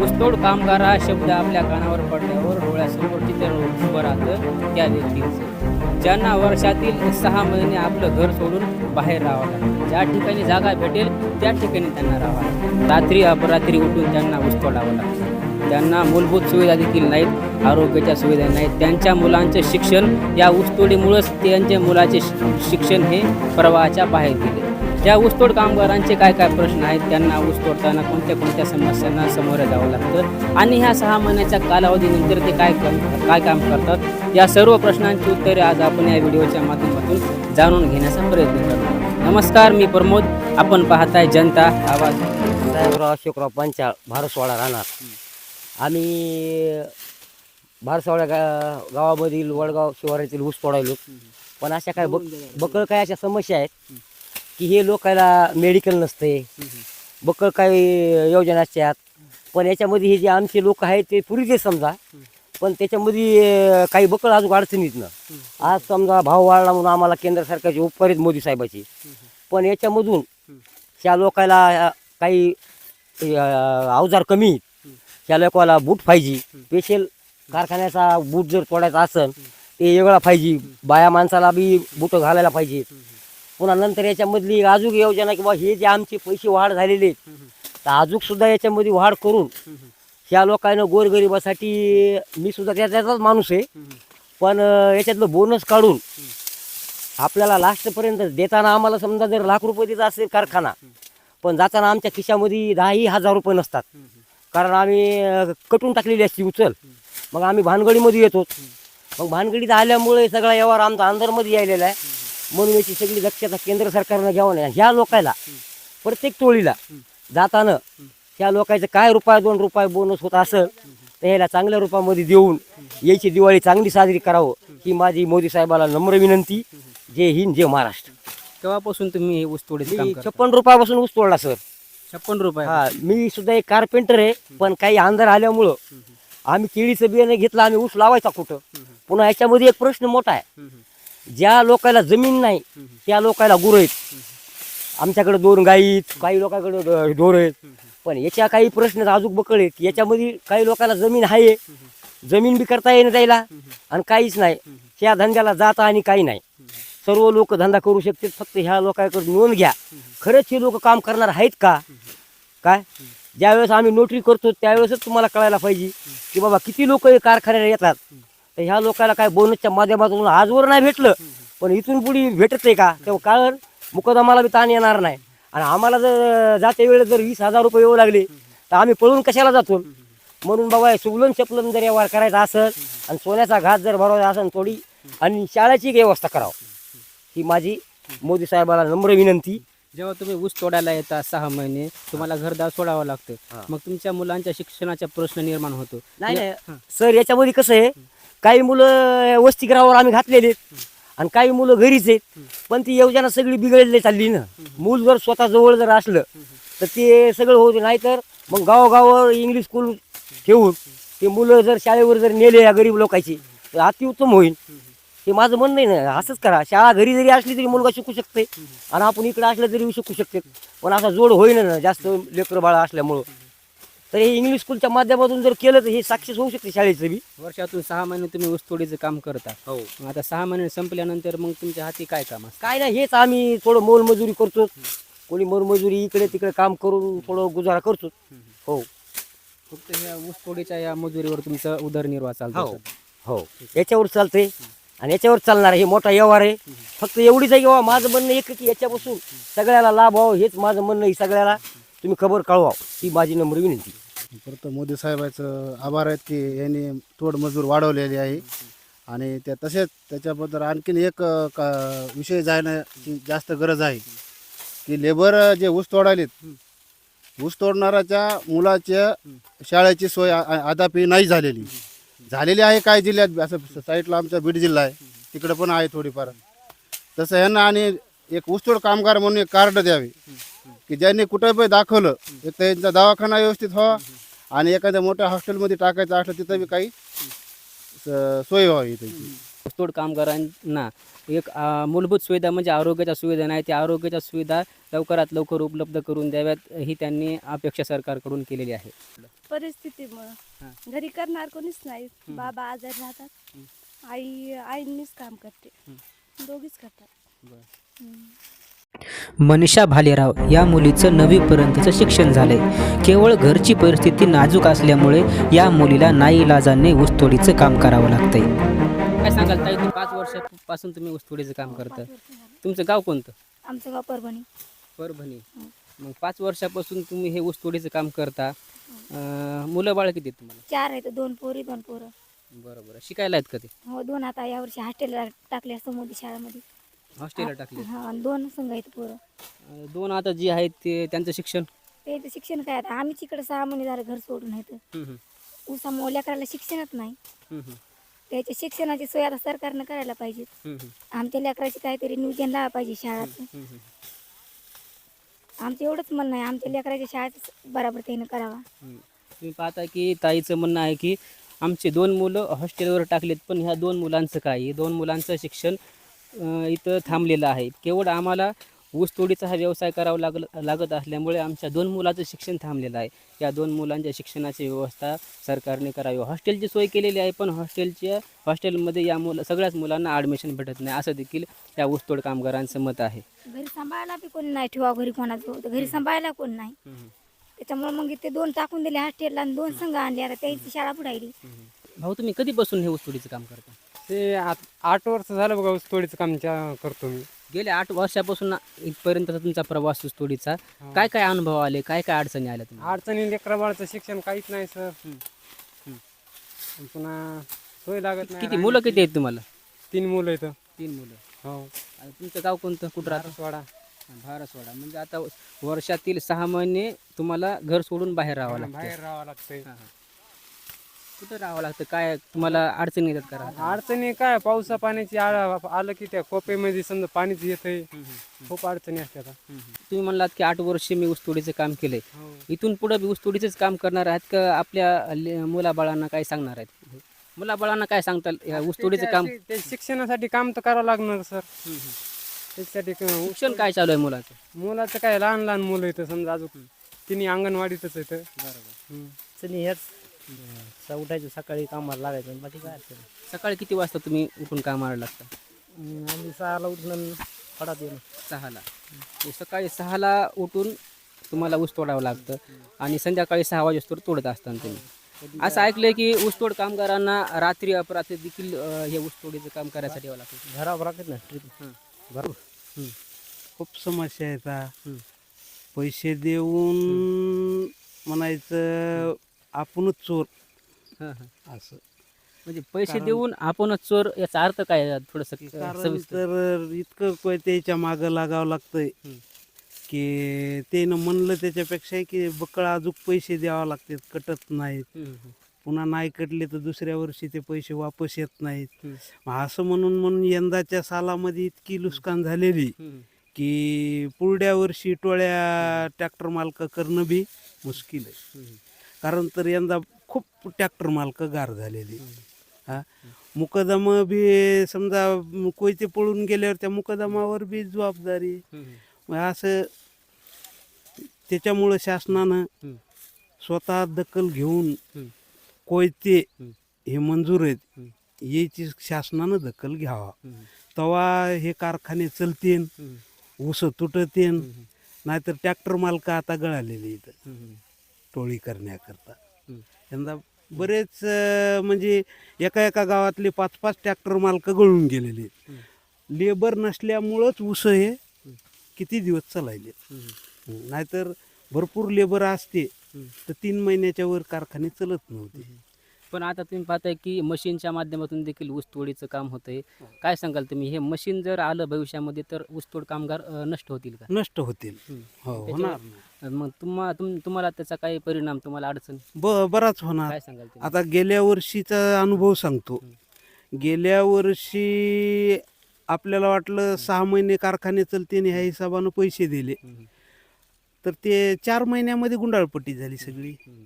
ऊसतोड कामगार हा शब्द आपल्या कानावर पडल्यावर डोळ्यासमोर चित्र उभं राहतं. त्या व्यक्तीचं. ज्यांना वर्षातील सहा महिने आपलं घर सोडून बाहेर राहावं लागतं. ज्या ठिकाणी जागा भेटेल त्या ठिकाणी त्यांना राहावं लागतं. रात्री अपरात्री उठून त्यांना ऊसतोडावं लागतं. त्यांना मूलभूत सुविधा देखील नाहीत आरोग्याच्या सुविधा नाहीत. त्यांच्या मुलांचं शिक्षण या ऊसतोडीमुळंच त्यांच्या मुलाचे शिक्षण हे प्रवाहाच्या बाहेर गेले. त्या ऊसतोड कामगारांचे काय काय प्रश्न आहेत? त्यांना ऊस तोडताना कोणत्या कोणत्या समस्यांना सामोरं जावं लागतं? आणि ह्या सहा महिन्याच्या कालावधीनंतर ते काय काय काम करतात? या सर्व प्रश्नांची उत्तरे आज आपण या व्हिडिओच्या माध्यमातून जाणून घेण्याचा प्रयत्न करतो नमस्कार मी प्रमोद. आपण पाहताय जनता आवाज. साहेबराव अशोकराव पंचाळ भारसवाडा राहणार. आम्ही भारसवाडा गा गावामधील वडगाव शिवारातील ऊस तोडायलो. पण अशा काय बक बकळ काय अशा समस्या आहेत? की हे लोकायला मेडिकल नसते बकळ काही योजना असतात. पण याच्यामध्ये हे जे आमचे लोक आहेत ते पुरीचे समजा. पण त्याच्यामध्ये काही बकळ अजून अडचणीत ना. आज समजा भाव वाढला म्हणून आम्हाला केंद्र सरकारचे उपकार आहेत मोदी साहेबाचे. पण याच्यामधून त्या लोकांना काही अवजार कमी आहेत. त्या लोकाला बूट पाहिजे. स्पेशल कारखान्याचा बूट जर तोडायचा असेल ते वेगळा पाहिजे. बाया माणसाला बी बूट घालायला पाहिजे पुन्हा नंतर याच्यामधली अजून योजना किंवा हे जे आमचे पैसे वाढ झालेले आहेत तर अजून सुद्धा याच्यामध्ये वाढ करून ह्या लोकांना गोरगरिबासाठी मी सुद्धा त्या त्याचाच माणूस आहे. पण याच्यातलं बोनस काढून आपल्याला लास्टपर्यंत देताना आम्हाला समजा जर लाख रुपये देत असेल कारखाना पण जाताना आमच्या खिशामध्ये दहाही हजार रुपये नसतात. कारण आम्ही कटून टाकलेली असते उचल. मग आम्ही भानगडीमध्ये येतो मग भानगडीत आल्यामुळे सगळा व्यवहार आमचा अंदरमध्ये यायलेला आहे. म्हणून याची सगळी दक्षता केंद्र सरकारनं घ्यावं नाही. ह्या लोकायला प्रत्येक टोळीला जाताना त्या लोकांचं काय रुपये दोन रुपये बोनस होत असेल तर याला चांगल्या रूपामध्ये देऊन याची दिवाळी चांगली साजरी करावं ही माझी मोदी साहेबाला नम्र विनंती. जय हिंद जय महाराष्ट्र. केव्हापासून तुम्ही हे ऊस करता? छप्पन रुपयापासून ऊस तोडला सर. छप्पन रुपये. हा मी सुद्धा एक कार्पेंटर आहे पण काही अंधार आल्यामुळं आम्ही केळीचं बियाणं घेतलं आम्ही ऊस लावायचा कुठं? पुन्हा याच्यामध्ये एक प्रश्न मोठा आहे. ज्या लोकांना जमीन नाही त्या लोकांना गुरं आहेत. आमच्याकडे दोन गाई आहेत, काही लोकांकडे ढोर आहेत. पण याच्या काही प्रश्न अजून बकळ आहेत याच्यामध्ये काही लोकांना जमीन आहे. जमीन बी करता येणं त्याला आणि काहीच नाही. त्या धंद्याला जाता आणि काही नाही. सर्व लोक धंदा करू शकतात फक्त ह्या लोकांकडे नोंद घ्या. खरंच हे लोक काम करणार आहेत का? काय? ज्यावेळेस आम्ही नोटरी करतो त्यावेळेसच तुम्हाला कळायला पाहिजे की बाबा किती लोक कारखान्याला येतात. तर ह्या लोकांना काय बोनसच्या माध्यमातून आजवर नाही भेटलं. पण इथून पुढे भेटत आहे का? तेव्हा कारण मुकदमाला बी ताण येणार नाही. आणि आम्हाला जर जाते वेळेस जर वीस हजार रुपये येऊ लागले तर आम्ही पळून कशाला जातो? म्हणून बाबा सुबलन चपलन जर व्यवहार करायचा असेल आणि सोन्याचा घात जर भरवायचा असेल थोडी आणि शाळेची व्यवस्था करावं. ही माझी मोदी साहेबाला नम्र विनंती. जेव्हा तुम्ही ऊस तोडायला येता सहा महिने तुम्हाला घरदार सोडावं लागतं. मग तुमच्या मुलांच्या शिक्षणाचा प्रश्न निर्माण होतो. नाही नाही. सर याच्यामध्ये कसं आहे काही मुलं वसतिगृहावर आम्ही घातलेले आहेत. आणि काही मुलं घरीच आहेत. पण ती योजना सगळी बिघडलेली चालली ना. मूल जर स्वतः जवळ जर असलं तर ते सगळं होत नाहीतर मग गावोगावावर इंग्लिश स्कूल ठेवून ते मुलं जर शाळेवर जर नेले या गरीब लोकांची तर अतिउत्तम होईल. हे माझं म्हणणं आहे ना असंच करा. शाळा घरी जरी असली तरी मुलगा शिकू शकते आणि आपण इकडे असलं तरी शिकू शकते पण असा जोड होईन ना जास्त लेकरं बाळा असल्यामुळं. तर हे इंग्लिश स्कूलच्या माध्यमातून जर केलं तर हे सक्सेस होऊ शकते शाळेचं बी. वर्षातून सहा महिने तुम्ही ऊस तोडीचं काम करता. हो. मग आता सहा महिने संपल्यानंतर मग तुमच्या हाती काय काम असतं? काय नाही हेच आम्ही थोडं मोलमजुरी करतो. कोणी मोलमजुरी इकडे तिकडे काम करून थोडं गुजारा करतो. हो. फक्त ह्या ऊस तोडीच्या या मजुरीवर तुमचा उदरनिर्वाह चालतो हो. हो. याच्यावर चालते आणि याच्यावर चालणार हे मोठा व्यवहार आहे. फक्त एवढीच आहे की बाबा माझं म्हणणं एक की याच्यापासून सगळ्याला लाभ व्हावं हेच माझं म्हणणं आहे सगळ्याला. तुम्ही खबर कळवा ही माझी नम्र विनंती. परत मोदी साहेबाचं आभार आहेत की यांनी तोडमजूर मजूर आहे. आणि त्या तसेच त्याच्याबद्दल आणखीन एक का विषय जाण्याची जास्त गरज आहे. की लेबर जे ऊस तोडालेत ऊस तोडणाऱ्याच्या मुलाच्या शाळेची सोय आ- अद्यापही नाही झालेली. झालेली आहे काही जिल्ह्यात असं साईडला आमचा बीड जिल्हा आहे. तिकडं पण आहे थोडीफार. तसं यांना आणि एक ऊसतोड कामगार म्हणून एक कार्ड द्यावे. की ज्यांनी कुठं पण दाखवलं एक तर त्यांचा दवाखाना व्यवस्थित व्हावा आणि एखाद्या मोठ्या हॉस्टेलमध्ये टाकायचं असलं तिथं बी काही स- सोय व्हावी त्याची ऊसतोड कामगारांना एक मूलभूत सुविधा म्हणजे आरोग्याच्या सुविधा नाही त्या आरोग्याच्या सुविधा लवकरात लवकर उपलब्ध करून द्याव्यात ही त्यांनी अपेक्षा सरकारकडून केलेली आहे. हां. परिस्थितीमुळं घरी करणार कोणीच नाही. बाबा आजारी राहतात. आई आईंनीच काम करते. दोघीच करतात. हम्म. मनीषा भालेराव या मुलीचं नववीपर्यंतचं शिक्षण झालंय. केवळ घरची परिस्थिती नाजूक असल्यामुळे या मुलीला नाईलाजाने ऊसतोडीचं काम करावं लागतंय. काय सांगाल ताई तुम्ही पाच वर्षापासून तुम्ही ऊसतोडीचं काम करता. तुमचं गाव कोणतं? आमचं गाव परभणी. परभणी. मग पाच वर्षापासून तुम्ही हे ऊसतोडीचं काम करता. अं, मुलं बाळ किती आहेत तुम्हाला? चार आहेत दोन पोरी दोन पोरं. बरं बरं. शिकायला आहेत का ते? हो दोन आता यावर्षी हॉस्टेलला टाकले असतं मोदी शाळेमध्ये. हॉस्टेलला टाकले हा आणि दोन संघ आहेत पोरं. अं, दोन आता जे आहेत ते त्यांचं शिक्षण? ते इथं शिक्षण काय आता? आम्हीच इकडे सहा महिने झालं घर सोडून आहेत हम्म, हम्म, उसामुळे लेकराला शिक्षणच नाही. हम्म, हम्म, त्याच्या शिक्षणाची सोय आता सरकारनं करायला पाहिजे. हम्म, हम्म, आमच्या लेकराची काहीतरी नियोजन लावा पाहिजे शाळाचं. हम्म, हम्म, आमचं एवढंच म्हणणं आहे. आमच्या लेकराच्या शाळेत बराबर त्यानं करावा. हम्म. तुम्ही पाहता की ताईचं म्हणणं आहे की आमचे दोन मुलं हॉस्टेलवर टाकलेत पण ह्या दोन मुलांचं काय? आहे? दोन मुलांचं शिक्षण इथं थांबलेलं आहे. केवळ आम्हाला ऊसतोडीचा हा व्यवसाय करावा लागल लागत असल्यामुळे आमच्या दोन मुलाचं शिक्षण थांबलेलं आहे. या दोन मुलांच्या शिक्षणाची व्यवस्था सरकारने करावी. हॉस्टेलची सोय केलेली आहे पण हॉस्टेलच्या हॉस्टेलमध्ये या मुलं सगळ्याच मुलांना ॲडमिशन भेटत नाही. असं देखील या ऊसतोड कामगारांचं मत आहे. घरी सांभाळायला बी कोणी नाही ठेवा घरी कोणाचं घरी सांभाळायला कोण नाही. त्याच्यामुळे मग ते दोन टाकून दिले हॉस्टेलला आणि दोन संघ आणले. आता त्याची शाळा बुडायली. भाऊ तुम्ही कधीपासून हे ऊसतोडीचं काम करता? ते आत- आठ वर्ष झालं बघा ऊसतोडीचं काम करतो मी. गेल्या आठ वर्षापासून इथपर्यंतचा तुमचा प्रवास ऊसतोडीचा काय काय अनुभव आले? काय काय अडचणी आल्या तुम्हाला? अडचणी लेकरा बाळाचं शिक्षण काहीच नाही सर. पुन्हा सोय लागत नाही. किती मुलं किती आहेत तुम्हाला? तीन मुलं आहेत. तीन मुलं. हो. आणि तुमचं गाव कोणतं? कुठं राहतं? भारसवाडा. भारसवाडा. म्हणजे आता वर्षातील सहा महिने तुम्हाला घर सोडून बाहेर राहावं लागतं बाहेर राहावं लागतंय. हां, हां. कुठं राहावं लागतं? काय तुम्हाला अडचणी येतात का राहता? अडचणी काय? पावसा पाण्याची आळ- आलं की त्या कोपेमध्ये समजा पाणीच हम्म, खूप अडचणी असतात. तुम्ही म्हणलात की आठ वर्ष मी ऊसतोडीचं काम केलंय. हो. इथून पुढे ऊसतोडीचंच काम करणार आहेत का आपल्या ले- मुलाबाळांना काय सांगणार आहेत? मुलाबाळांना काय सांगताल? या ऊसतोडीचं काम ते- ते शिक्षणासाठी काम तर करावं लागणार सर. त्याच्यासाठी क- शिक्षण काय चालू आहे मुलाचं? मुलाचं काय? लहान लहान मुलं येतं समजा अजून तिन्ही अंगणवाडीतच येतं बरोबर. ह्याच स- उठायचं सकाळी कामाला लागायचं बाकी काय अडचण सकाळी किती वाजता तुम्ही उठून कामाला लागता? हम्म, आम्ही सहाला उठून फडात येणं. सहाला. म्हणजे सकाळी सहाला उठून तुम्हाला ऊस तोडावं लागतं आणि संध्याकाळी सहा वाजेस्तोवर तोडत असताना तुम्ही. असं ऐकलंय की ऊसतोड कामगारांना रात्री अपरात्री देखील अं, हे ऊसतोडीचं काम करायसाठी यावं लागतं. घरावर राहतात ना ट्रिप हं. बरोबर. खूप समस्या येतात. पैसे देऊन म्हणायचं आपणच चोर. हां हां. असं. म्हणजे पैसे देऊन आपणच चोर याचा अर्थ काय आहे? थोडंसं कारण सविस्तर. तर इतकं कोय त्याच्या मागं लागावं लागतंय. की त्यानं म्हणलं त्याच्यापेक्षा की बकळ अजून पैसे द्यावं लागतात कटत नाहीत. हम्म, हम्म, पुन्हा नाही कटले तर दुसऱ्या वर्षी ते पैसे वापस येत नाहीत. हम्म, मग असं म्हणून म्हणून यंदाच्या सालामध्ये इतकी नुकसान झालेली हम्म. की पुढल्या वर्षी टोळ्या ट्रॅक्टर मालक करणं बी मुश्किल आहे. हम्म. कारण तर यंदा खूप ट्रॅक्टर मालक गार झालेली हा मुकदमा बी समजा कोयते पळून गेल्यावर त्या मुकदमावर बी जबाबदारी. मग असं त्याच्यामुळं शासनानं. स्वतः दखल घेऊन. कोयते. हे मंजूर आहेत. याची शासनानं दखल घ्यावा. तेव्हा हे कारखाने चलतील हम्म. ऊस तुटतील हम्म. नाहीतर ट्रॅक्टर मालक आता गळालेले इथं. टोळी करण्याकरता. यंदा बरेच म्हणजे एका एका गावातले पाच पाच ट्रॅक्टर मालक गळून गेलेले. लेबर नसल्यामुळंच ऊस हे किती दिवस चालायले. नाहीतर भरपूर लेबर असते. तर तीन महिन्याच्या वर कारखाने चलत नव्हते पण आता तुम्ही पाहताय की मशीनच्या माध्यमातून देखील ऊसतोडीचं काम होतंय. काय सांगाल तुम्ही? हे मशीन जर आलं भविष्यामध्ये तर ऊसतोड कामगार अं, नष्ट होतील का? नष्ट होतील. हो. होणार. मग तुम्हा तुम तुम्हाला त्याचा काही परिणाम तुम्हाला अडचण? ब बराच होणार. काय सांगाल तुम्ही? आता गेल्या वर्षीचा अनुभव सांगतो. गेल्या वर्षी आपल्याला वाटलं सहा महिने कारखाने चलते ह्या हिशोबानं पैसे दिले. हम्म. तर ते चार महिन्यामध्ये गुंडाळपट्टी झाली सगळी. हम्म.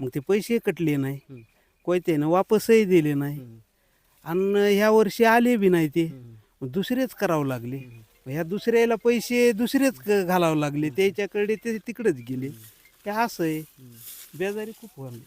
मग ते पैसे कटले नाही. हम्म. कोयत्यानं वापसही दिले नाही. आणि ह्या वर्षी आले बी नाही ते. दुसरेच करावं लागले. ह्या दुसऱ्याला पैसे दुसरेच घालावं लागले. त्याच्याकडे ते तिकडेच गेले. ते असं आहे. बेजारी खूप वाढली